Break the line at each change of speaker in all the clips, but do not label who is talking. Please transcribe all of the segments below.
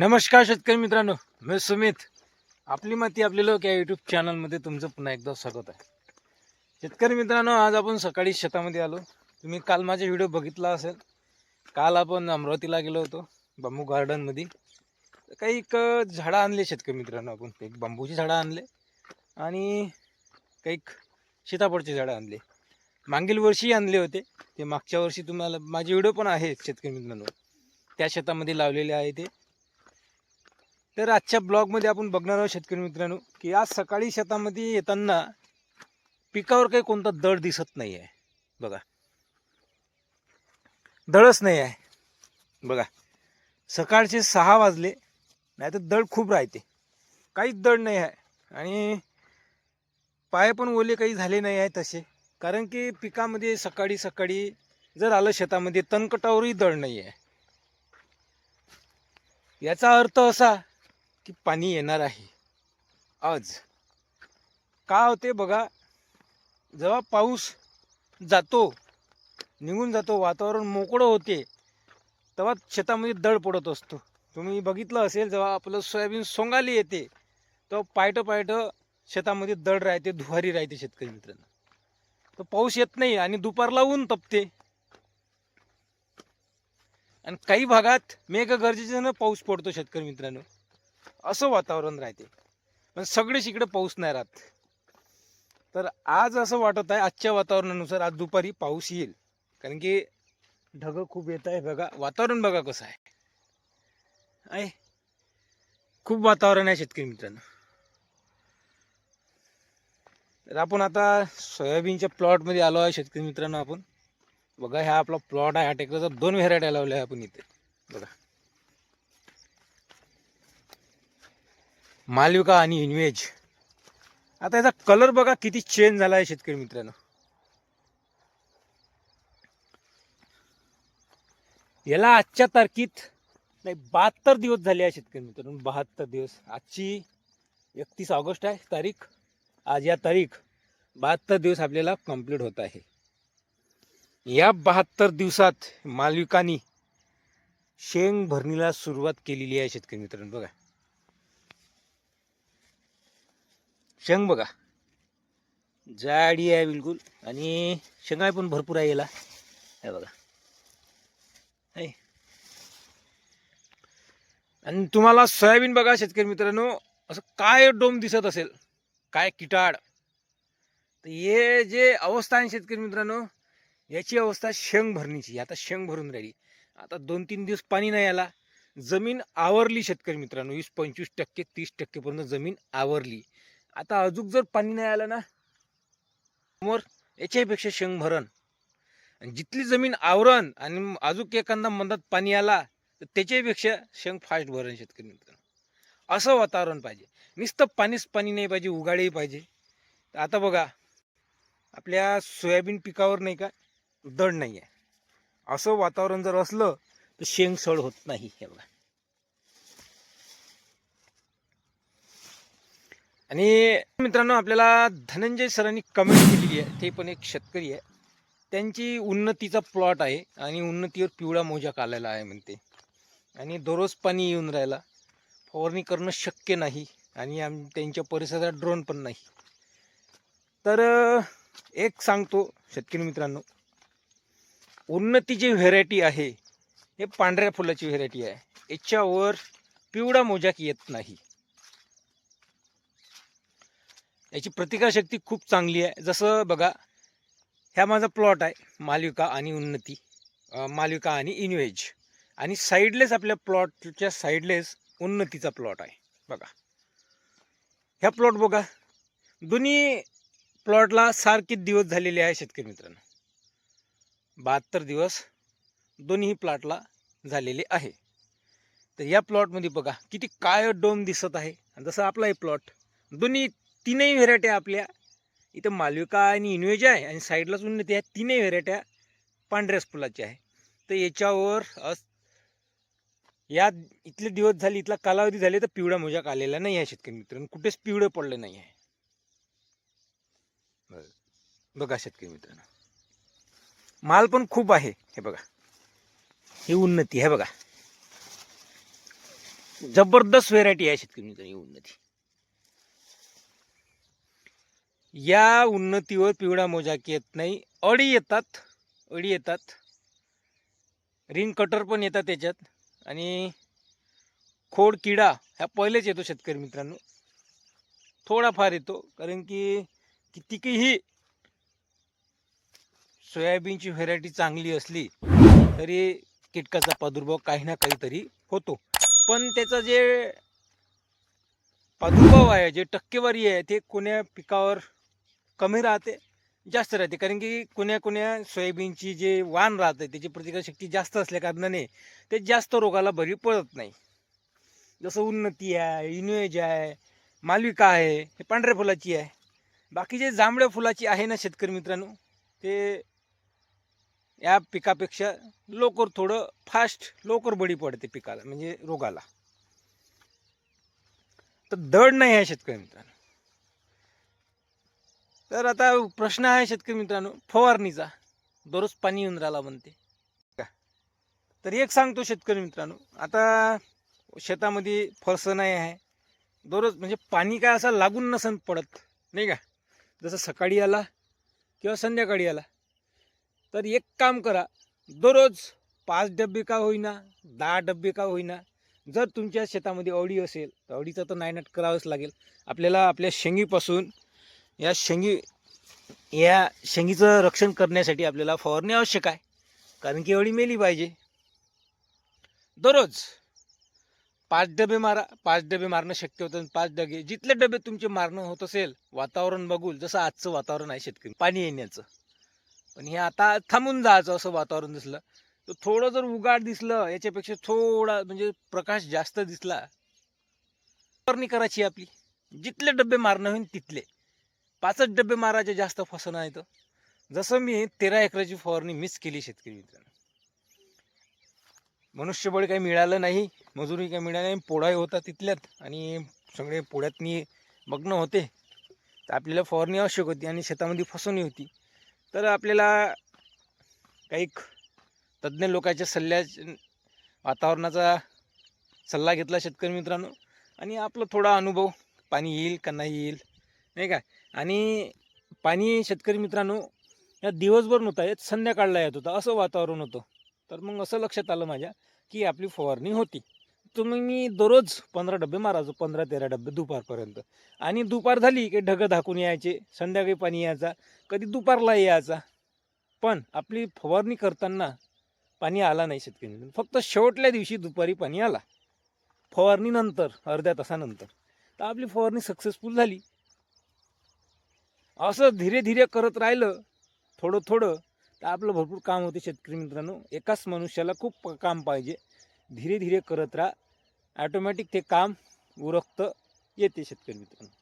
नमस्कार शेतकरी मित्रांनो मी सुमित. आपली माती आपले लोक या यूट्यूब चॅनलमध्ये तुमचं पुन्हा एकदा स्वागत आहे. शेतकरी मित्रांनो आज आपण सकाळी शेतामध्ये आलो. तुम्ही काल माझा व्हिडिओ बघितला असेल. काल आपण अमरावतीला गेलो होतो बांबू गार्डनमध्ये तर काही एक झाडं आणले शेतकरी मित्रांनो आपण. एक बांबूची झाडं आणले आणि काही सीताफळची झाडं आणले. मागील वर्षी आणले होते. ते मागच्या वर्षी तुम्हाला माझे व्हिडिओ पण आहेत शेतकरी मित्रांनो. त्या शेतामध्ये लावलेले आहे ते. तर आजच्या ब्लॉगमध्ये आपण बघणार आहोत शेतकरी मित्रांनो की आज सकाळी शेतामध्ये येताना पिकावर काही कोणता दड दिसत नाही आहे बघा. दळच नाही आहे बघा. सकाळचे सहा वाजले नाही तर दड खूप राहते. काहीच दड नाही आहे आणि पाय पण ओले काही झाले नाही आहे तसे. कारण की पिकामध्ये सकाळी सकाळी जर आलं शेतामध्ये तणकटावरही दड नाही आहे याचा अर्थ असा की पाणी येणार आहे. आज. का होते बघा जेव्हा पाऊस जातो निघून जातो वातावरण मोकळं होते तेव्हा शेतामध्ये दड पडत असतो. तुम्ही बघितलं असेल जेव्हा आपलं सोयाबीन सोंगाली येते तेव्हा पायटं पायटं शेतामध्ये दड राहते धुवारी राहते शेतकरी मित्रांनो. तर पाऊस येत नाही आणि दुपारला ऊन तपते. आणि काही भागात मेघ गरजेचं पाऊस पडतो शेतकरी मित्रांनो. असं वातावरण राहते. पण सगळेच इकडे पाऊस नाही राहत. तर आज असं वाटत आहे आजच्या वातावरणानुसार आज दुपारी पाऊस येईल. कारण की ढगं खूप येत आहे बघा. वातावरण बघा कसं आहे. आहे. खूप वातावरण आहे शेतकरी मित्रांनो. तर आपण आता सोयाबीनच्या प्लॉटमध्ये आलो आहे शेतकरी मित्रांनो आपण. बघा हा आपला प्लॉट आहे. हा टेकल्याचा दोन व्हेरायट्या लावल्या आहे आपण इथे. बघा. मालविका आणि इन्वेज. आता याचा कलर बघा किती चेंज झाला आहे शेतकरी मित्रांनो. याला आजच्या तारखेत नाही बहात्तर दिवस झाले आहे शेतकरी मित्रांनो बहात्तर दिवस. आजची एकतीस ऑगस्ट आहे तारीख. आज या तारीख बहात्तर दिवस आपल्याला कंप्लीट होत आहे. या बहात्तर दिवसात मालविकानी शेंग भरणीला सुरुवात केलेली आहे शेतकरी मित्रांनो बघा. शेंग बघा. जाडी आहे बिलकुल. आणि शेंगाय पण भरपूर आहे याला. हे बघा. आहे आणि तुम्हाला सोयाबीन बघा शेतकरी मित्रांनो असं काय डोम दिसत असेल काय किटाड. तर हे जे अवस्था आहे शेतकरी मित्रांनो याची अवस्था शेंग भरणीची. आता शेंग भरून राहिली. आता दोन तीन दिवस पाणी नाही आला. जमीन आवरली शेतकरी मित्रांनो वीस पंचवीस टक्के तीस टक्केपर्यंत जमीन आवरली. आता अजून जर पाणी नाही आलं ना समोर याच्यापेक्षा शेंग भरण. आणि जिथली जमीन आवरण आणि अजून एखादा मंदात पाणी आला तर त्याच्यापेक्षा शेंग फास्ट भरण शेतकरी मित्रांनो. असं वातावरण पाहिजे. नुसतं पाणीच पाणी नाही पाहिजे उगाळही पाहिजे. तर आता बघा आपल्या सोयाबीन पिकावर नाही का दड नाही आहे असं वातावरण जर असलं तर शेंग सड होत नाही हे बघा. आणि मित्रांनो आपल्याला धनंजय सरांनी कमेंट केलेली आहे. ते पण एक शेतकरी आहे. त्यांची उन्नतीचा प्लॉट आहे आणि उन्नतीवर पिवळा मोजा आलेला आहे म्हणते. आणि दररोज पाणी येऊन राहिला. फवारणी करणं शक्य नाही आणि आम त्यांच्या परिसरात ड्रोन पण नाही. तर एक सांगतो शेतकरी मित्रांनो. उन्नती जी व्हेरायटी आहे हे पांढऱ्या फुलाची व्हेरायटी आहे. याच्यावर पिवळा मोजाक येत नाही. याची प्रतिकारशक्ती खूप चांगली आहे. जसं बघा ह्या माझा प्लॉट आहे मालविका आणि उन्नती. मालविका आणि इन्वेज आणि साईडलेस आपल्या प्लॉटच्या साईडलेस उन्नतीचा प्लॉट आहे. बघा. ह्या प्लॉट बघा. दोन्ही प्लॉटला सारखे दिवस झालेले आहे शेतकरी मित्रांनो. बहात्तर दिवस दोन्ही प्लॉटला झालेले आहे. तर या प्लॉटमध्ये बघा किती काय डोम दिसत आहे. जसं आपला हे प्लॉट दोन्ही तीनही व्हेरायट्या आपल्या. इथं मालविका आणि इनवेज आहे आणि साईडलाच उन्नती आहे तीनही व्हेरायट्या पांढऱ्याच फुलाच्या आहे. तर याच्यावर या इथले दिवस झाले इथला कालावधी झाले तर पिवळा मोजाक आलेला नाही आहे शेतकरी मित्रांनो कुठेच पिवळं पडलं नाही आहे. बघा शेतकरी मित्रांनो. माल पण खूप आहे. हे बघा. ही उन्नती आहे बघा. जबरदस्त व्हेरायटी आहे शेतकरी मित्रांनो ही उन्नती. या उन्नतीवर पिवळा मोजाक येत नाही. अडी येतात अडी येतात. रिंग कटर पण येतात त्याच्यात. आणि खोड किडा ह्या पहिलेच येतो शेतकरी मित्रांनो. थोडाफार येतो कारण की कितीही सोयाबीनची व्हेरायटी चांगली असली तरी कीटकाचा प्रादुर्भाव काही ना काहीतरी होतो. पण त्याचा जे प्रादुर्भाव आहे जे टक्केवारी आहे ते कोण्या पिकावर कमी राहते जास्त राहते. कारण की कुण्या कुण्या सोयाबीनची जे वाण राहते त्याची प्रतिकारशक्ती जास्त असल्या कारणाने ते जास्त रोगाला बरी पडत नाही. जसं उन्नती आहे इन्युएज आहे मालविका आहे हे पांढऱ्या फुलाची आहे. बाकी जे जांभळ्या फुलाची आहे ना शेतकरी मित्रांनो ते या पिकापेक्षा लवकर थोडं फास्ट लवकर बळी पडते पिकाला म्हणजे रोगाला. तर दड नाही आहे शेतकरी मित्रांनो. तर आता प्रश्न आहे शेतकरी मित्रांनो फवारणीचा. दररोज पाणी येऊन राहिला म्हणते. का? तर एक सांगतो शेतकरी मित्रांनो आता शेतामध्ये फळसं नाही आहे. दररोज म्हणजे पाणी काय असं लागून नसन पडत नाही का? जसं सकाळी आला किंवा संध्याकाळी आला. तर एक काम करा दररोज पाच डबे का होईना दहा डबे का होईना जर तुमच्या शेतामध्ये अवडी असेल तर अवडीचं तर नायनाट करावंच लागेल. आपल्याला आपल्या शेंगीपासून या शेंगी या शेंगीचं रक्षण करण्यासाठी आपल्याला फवारणी आवश्यक आहे. कारण की एवढी मेली पाहिजे. दररोज पाच डबे मारा पाच डबे मारणं शक्य होतं. पाच डबे जिथले डबे तुमचे मारणं होत असेल वातावरण बघून जसं आजचं वातावरण आहे शेतकरी पाणी येण्याचं. पण हे आता थांबून जायचं असं वातावरण दिसलं. तर थोडं जर उगाड दिसलं याच्यापेक्षा थोडा म्हणजे प्रकाश जास्त दिसला. फवारणी करायची आपली. जिथले डबे मारणं होईल तिथले पाचच डबे मारायचे जास्त फसणं आहे तर. जसं मी तेरा एकराची फवारणी मिस केली शेतकरी मित्रांनो. मनुष्यबळ काही मिळालं नाही मजुरी काही मिळाली नाही पोळाही होता तिथल्यात आणि सगळे पोळ्यातनी मग्न होते. तर आपल्याला फवारणी आवश्यक होती आणि शेतामध्ये फसवणी होती. तर आपल्याला काही तज्ज्ञ लोकांच्या सल्ल्या वातावरणाचा सल्ला घेतला शेतकरी मित्रांनो. आणि आपला थोडा अनुभव पाणी येईल का नाही येईल नाही का? आणि पाणी शेतकरी मित्रांनो या दिवसभर नव्हता येत संध्याकाळला येत होता असं वातावरण होतं. तर मग असं लक्षात आलं माझ्या की आपली फवारणी होती. तर मग मी दररोज पंधरा डबे मारायचो पंधरा तेरा डबे दुपारपर्यंत. आणि दुपार झाली की ढगं धाकून यायचे संध्याकाळी पाणी यायचा कधी दुपारला यायचा. पण आपली फवारणी करताना पाणी आला नाही शेतकरी फक्त शेवटल्या दिवशी दुपारी पाणी आला. फवारणीनंतर अर्ध्या तासानंतर. तर आपली फवारणी सक्सेसफुल झाली. असं धीरे धीरे करत राहिलं थोडं थोडं तर आपलं भरपूर काम होते शेतकरी मित्रांनो. एकाच मनुष्याला खूप काम पाहिजे. धीरे धीरे करत राहा. ॲटोमॅटिक ते काम उरकतं येते शेतकरी मित्रांनो.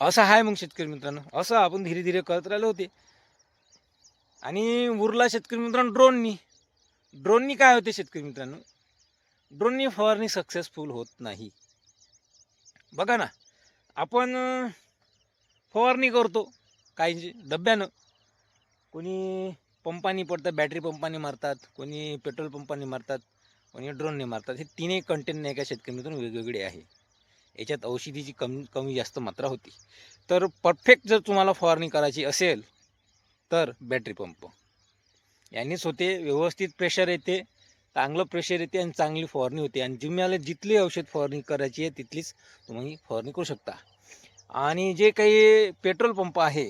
असं आहे मग शेतकरी मित्रांनो. असं आपण धीरे धीरे करत राहिलो होते. आणि उरला शेतकरी मित्रांनो ड्रोननी ड्रोननी काय होते शेतकरी मित्रांनो? ड्रोननी फवारणी सक्सेसफुल होत नाही. बघा ना. आपण फवारणी करतो काही डब्यानं. कोणी पंपानी पडतात बॅटरी पंपाने मारतात कोणी पेट्रोल पंपाने मारतात कोणी ड्रोनने मारतात. हे तिन्ही कंटेंट नाही शेतकऱ्यातून वेगवेगळे आहे. याच्यात औषधीची कमी कमी जास्त मात्रा होती. तर परफेक्ट जर तुम्हाला फवारणी करायची असेल तर बॅटरी पंप. यांनीच होते व्यवस्थित प्रेशर येते चांगलं प्रेशर येते आणि चांगली फवारणी होते. आणि जिम्याला जिथली औषध फवारणी करायची आहे तिथलीच तुम्ही फवारणी करू शकता. आणि जे काही पेट्रोल पंप आहे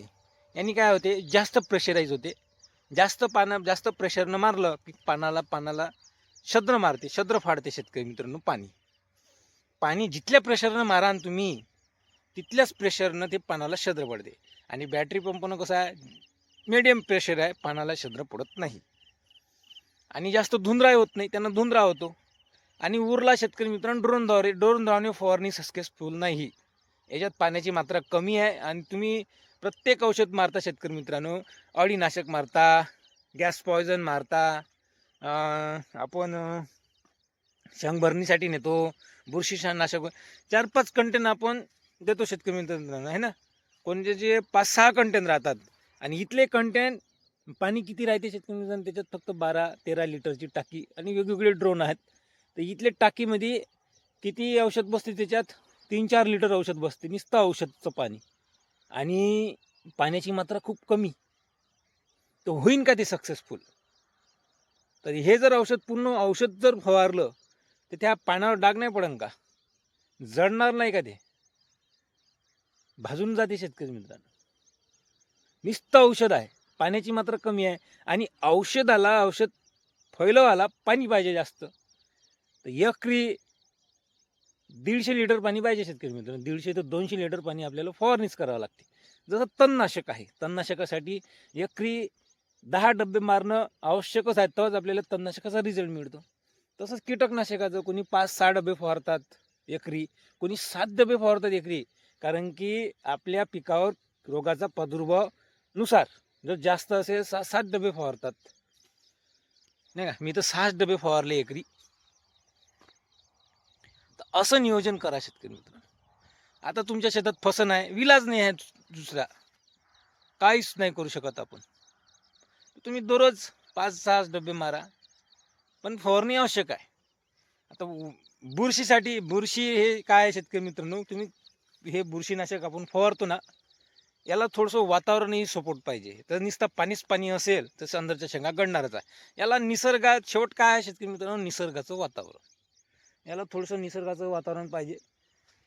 यांनी काय होते जास्त प्रेशराईज होते. जास्त पाना जास्त प्रेशरनं मारलं की पानाला पानाला छद्र मारते छद्र फाडते शेतकरी मित्रांनो पाणी. पाणी जिथल्या प्रेशरनं मारान तुम्ही तिथल्याच प्रेशरनं ते पानाला छद्र पडते. आणि बॅटरी पंपनं कसं आहे मिडियम प्रेशर आहे पानाला छद्र पडत नाही. आणि जास्त धुंदराय होत नाही त्यांना धुंदरा होतो. आणि उरला शेतकरी मित्रांनो ड्रोनद्वारे ड्रोनद्वारे फवारणी सक्सेसफुल नाही. याच्यात पाण्याची मात्रा कमी आहे आणि तुम्ही प्रत्येक औषध मारता शेतकरी मित्रांनो. अळीनाशक मारता गॅस पॉयझन मारता आपण अं, नेतो बुरशीनाशक चार पाच कंटेन आपण देतो शेतकरी मित्रांनो आहे ना? कोणते जे पाच सहा कंटेन राहतात. आणि इथले कंटेन पाणी किती राहते शेतकरी त्याच्यात फक्त बारा तेरा लिटरची टाकी आणि वेगवेगळे ड्रोन आहेत. तर इथल्या टाकीमध्ये किती औषध बसते त्याच्यात? तीन चार लिटर औषध बसते नुसतं औषधचं पाणी. आणि पाण्याची मात्रा खूप कमी. तर होईन का ते सक्सेसफुल? तर हे जर औषध पूर्ण औषध जर फवारलं तर त्या पाण्यावर डाग नाही पडन का? जळणार नाही का ते? भाजून जाते शेतकरी मित्रांनो. नुसतं औषध आहे. पाण्याची मात्रा कमी आहे आणि औषधाला औषध फैलवाला पाणी पाहिजे जास्त. तर एकरी दीडशे लिटर पाणी पाहिजे शेतकरी मित्रांनो. दीडशे ते दोनशे लिटर पाणी आपल्याला फवारणीच करावं लागते. जसं तणनाशक आहे. तणनाशकासाठी एकरी दहा डबे मारणं आवश्यकच आहे. तेव्हाच आपल्याला तणनाशकाचा रिझल्ट मिळतो. तसंच कीटकनाशकाचं कोणी पाच सहा डबे फवारतात एकरी. कोणी सात डबे फवारतात एकरी. कारण की आपल्या पिकावर रोगाचा प्रादुर्भावनुसार जर जास्त असेल सा सात डबे फवारतात. नाही का? मी तर सहाच डबे फवारले एकरी. तर असं नियोजन करा शेतकरी मित्र आता तुमच्या शेतात फसन आहे विलाज नाही आहे दुसरा. काहीच नाही करू शकत आपण. तुम्ही दररोज पाच सहा डबे मारा. पण फवारणी आवश्यक आहे. आता बुरशीसाठी बुरशी हे काय आहे शेतकरी मित्रांनो? तुम्ही हे बुरशीनाशक आपण फवारतो ना याला थोडंसं वातावरणही सपोर्ट पाहिजे. तर नुसतं पाणीच पाणी असेल तर अंदरच्या शेंगा गडणारच आहे. याला निसर्गात शेवट काय आहे शेतकरी मित्रांनो? निसर्गाचं वातावरण. याला थोडंसं निसर्गाचं वातावरण पाहिजे.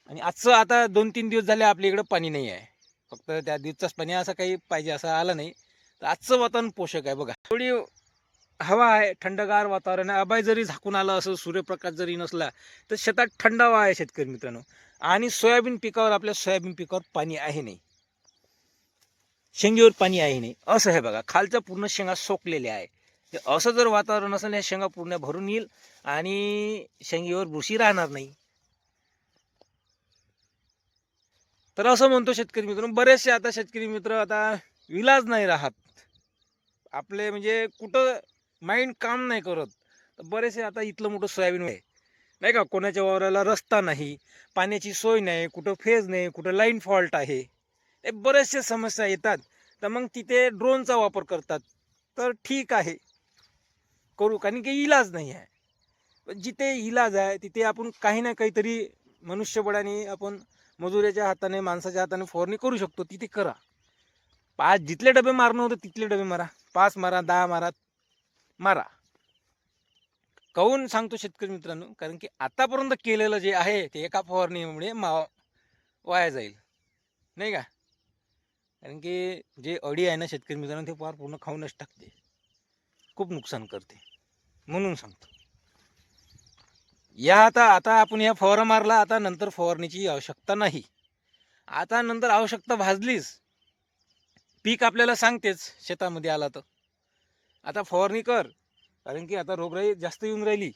आणि आजचं आता दोन तीन दिवस झाले आपल्या इकडं पाणी नाही आहे. फक्त त्या दिवसाच पाणी असं काही पाहिजे असं आलं नाही. तर आजचं वातावरण पोषक आहे बघा. थोडी हवा आहे थंडगार वातावरण आहे. अबाय जरी झाकून आलं असं सूर्यप्रकाश जरी नसला तर शेतात थंडावा आहे शेतकरी मित्रांनो. आणि सोयाबीन पिकावर आपल्या सोयाबीन पिकावर पाणी आहे नाही. शेंगेवर पाणी आहे नाही. असं आहे बघा खालच्या पूर्ण शेंगा सोकलेल्या आहे. ते असं जर वातावरण असेल या शेंगा पूर्ण भरून येईल आणि शेंगेवर बुरशी राहणार नाही. तर असं म्हणतो शेतकरी मित्र बरेचसे आता शेतकरी मित्र आता विलाज नाही राहत. आपले म्हणजे कुठं माइंड काम नाही करत. तर बरेचसे आता इथलं मोठं सोयाबीन आहे. नाही का कोणाच्या वावराला रस्ता नाही पाण्याची सोय नाही कुठं फेज नाही कुठं लाईन फॉल्ट आहे. ते बरेचसे समस्या येतात. तर मग तिथे ड्रोनचा वापर करतात. तर ठीक आहे. करू. कारण की इलाज नाही आहे. जिथे इलाज आहे तिथे आपण काही ना काहीतरी मनुष्यबळाने आपण मजुऱ्याच्या हाताने माणसाच्या हाताने फवारणी करू शकतो. तिथे करा. पाच जिथले डबे मारणं होतं तिथले डबे मारा. पाच मारा दहा मारा मारा. काऊन सांगतो शेतकरी मित्रांनो? कारण की आतापर्यंत केलेलं जे आहे ते एका फवारणीमुळे मा वाया जाईल. नाही का? कारण की जे अडी आहे ना शेतकरी मित्रांनो ते फार पूर्ण खाऊनच टाकते. खूप नुकसान करते. म्हणून सांगतो. या आता आता आपण या फवारा मारला आता नंतर फवारणीची आवश्यकता नाही. आता नंतर आवश्यकता भाजलीच. पीक आपल्याला सांगतेच शेतामध्ये आला तर. आता फवारणी कर कारण की आता रोगराई जास्त येऊन राहिली.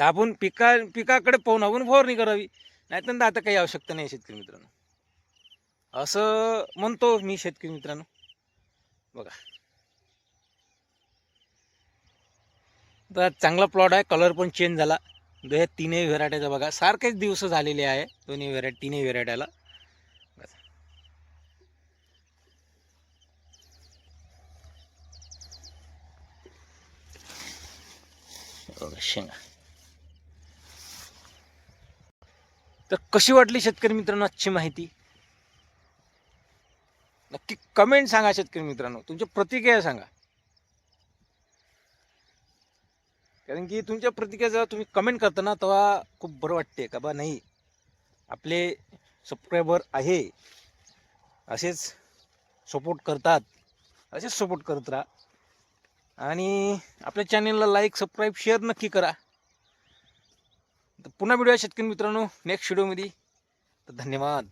तर आपण पिका पिकाकडे पाहून आपण फवारणी करावी. नाहीतर आता काही आवश्यकता नाही शेतकरी मित्रांनो. असं म्हणतो मी शेतकरी मित्रांनो. बघा. तर चांगला प्लॉट आहे कलर पण चेंज झाला. हे तीनही व्हेरायटीचा बघा. सारखेच दिवस झालेले आहे दोन्ही व्हेरायटी तीनही व्हेरायटीला शेंगा. तर कशी वाटली शेतकरी मित्रांनो आजची माहिती? नक्की कमेंट सांगा शेतकरी मित्रांनो. तुमच्या प्रतिक्रिया सांगा. कारण की तुमच्या प्रतिक्रिया जेव्हा तुम्ही कमेंट करताना तेव्हा खूप बरं वाटते का बा? नाही. आपले सबस्क्रायबर आहे. असेच सपोर्ट करतात. असेच सपोर्ट करत राहा. आणि आपल्या चॅनेलला लाईक सबस्क्राईब शेअर नक्की करा. तर पुन्हा भेटूया शेतकरी मित्रांनो नेक्स्ट व्हिडिओमध्ये तर धन्यवाद.